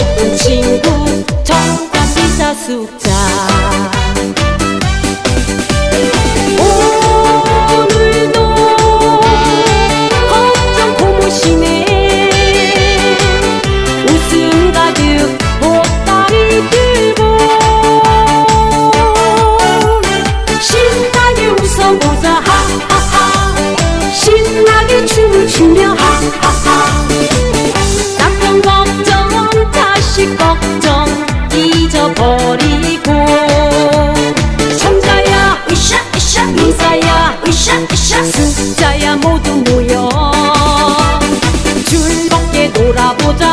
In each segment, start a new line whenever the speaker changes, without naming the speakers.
open হাতে গোড়া বোঝা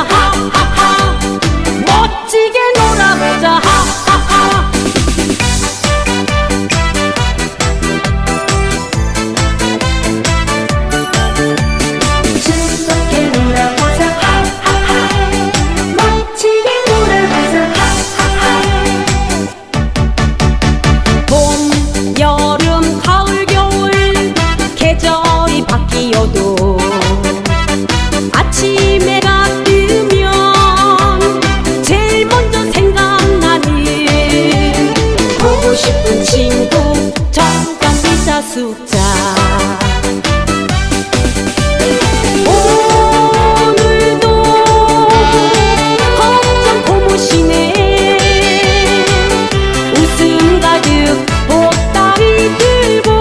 숫자 오늘도 걱정 고무시네 웃음 가득 보따리 들고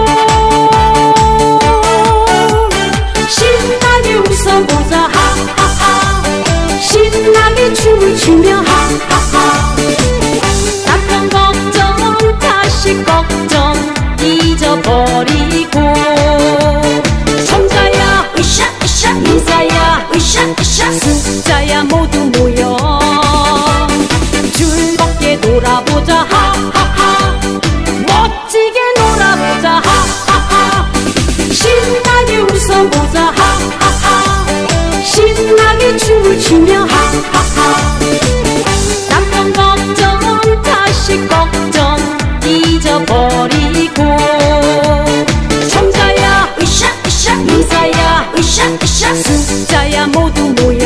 신나게 웃어보자. 춤을 추며 하하하. 남편 걱정 은 자식 걱정 잊어버리고. 청자야 으쌰으쌰 이사야 으쌰으쌰. 숫자야 모두 모여.